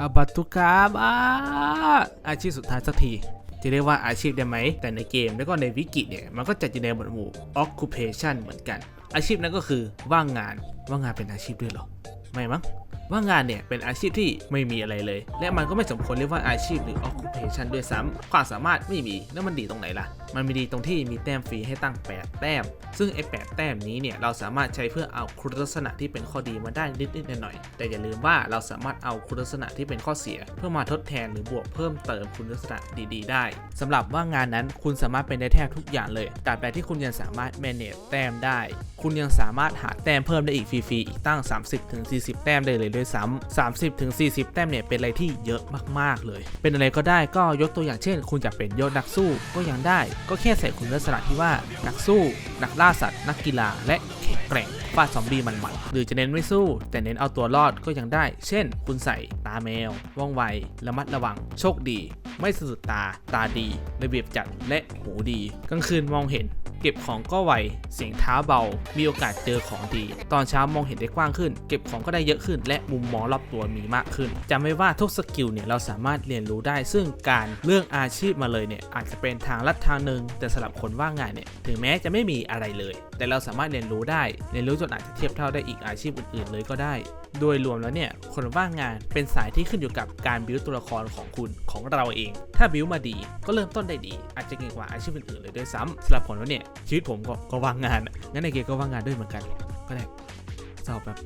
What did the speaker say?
อาบัตุกาบาอาชีพสุดท้ายสักที จะเรียกว่าอาชีพได้ไหม แต่ในเกมแล้วก็ในวิกิเนี่ย มันก็จัดอยู่ในหมวดหมู่ occupation เหมือนกัน อาชีพนั้นก็คือว่างงาน ว่างงานเป็นอาชีพด้วยหรอ ไม่มั้ง ว่างานเนี่ยเป็นอาชีพที่ไม่มีอะไรเลย และมันก็ไม่สมควรเรียกว่าอาชีพหรือ occupation ด้วยซ้ำความสามารถไม่มีแล้วมันดีตรงไหนล่ะ มันมีดีตรงที่มีแต้มฟรีให้ตั้ง 8 แต้ม ซึ่งไอ้8แต้มนี้เนี่ยเราสามารถใช้เพื่อเอาคุณลักษณะที่เป็นข้อดีมาได้นิดๆหน่อยๆแต่อย่าลืมว่าเราสามารถเอาคุณลักษณะที่เป็นข้อเสีย เพื่อมาทดแทนหรือบวกเพิ่มเติมคุณลักษณะดี ๆ ได้สำหรับว่างานนั้นคุณสามารถเป็นได้แทบทุกอย่างเลยตราบใดที่คุณยังสามารถ manage แต้มได้ คุณยังสามารถหาแต้มเพิ่มได้อีกฟรีๆอีกตั้ง 30-40 แต้มได้เลยด้วยซ้ำ30-40 แต้มเนี่ยเป็นอะไรที่เยอะมากๆเลย เป็นอะไรก็ได้ก็ยกตัวอย่างเช่น คุณจะเป็นยอดนักสู้ก็ยังได้ ก็แค่ใส่คุณลักษณะที่ว่านักสู้ นักล่าสัตว์ นักกีฬาและแข็งแกร่งฟาดซอมบี้มันๆหรือจะเน้นไม่สู้ แต่เน้นเอาตัวรอดก็ยังได้ เช่น คุณใส่ตาแมวว่องไวระมัดระวัง โชคดี ไม่สะดุดตา ตาดี ระเบียบจัดและหูดี กลางคืนมองเห็น เก็บของก็ไว เสียงเท้าเบา มีโอกาสเจอของดี ตอนเช้ามองเห็นได้กว้างขึ้น เก็บของก็ได้เยอะขึ้น และมุมมองรอบตัวมีมากขึ้นจำไว้ว่าทุกสกิลเนี่ยเราสามารถเรียนรู้ได้ ซึ่งการเรื่องอาชีพมาเลยเนี่ยอาจจะเป็นทางลัดทางหนึ่งแต่สำหรับคนว่างงานเนี่ยถึงแม้จะไม่มีอะไรเลย แต่เราสามารถเรียนรู้ได้เรียนรู้จนอาจจะเทียบเท่าได้อีกอาชีพอื่นๆเลยก็ได้โดยรวมแล้วเนี่ยคนว่างงานเป็นสายที่ขึ้นอยู่กับการบิวตัวละครของคุณของเราเอง ถ้าบิวมาดีก็เริ่มต้นได้ดี อาจจะเก่งกว่าอาชีพอื่นๆเลยด้วยซ้ำสำหรับผมแล้วเนี่ยชีวิตผมก็ว่างงานงั้นในเกมก็ว่างงานด้วยเหมือนกันก็ได้สอบแบบ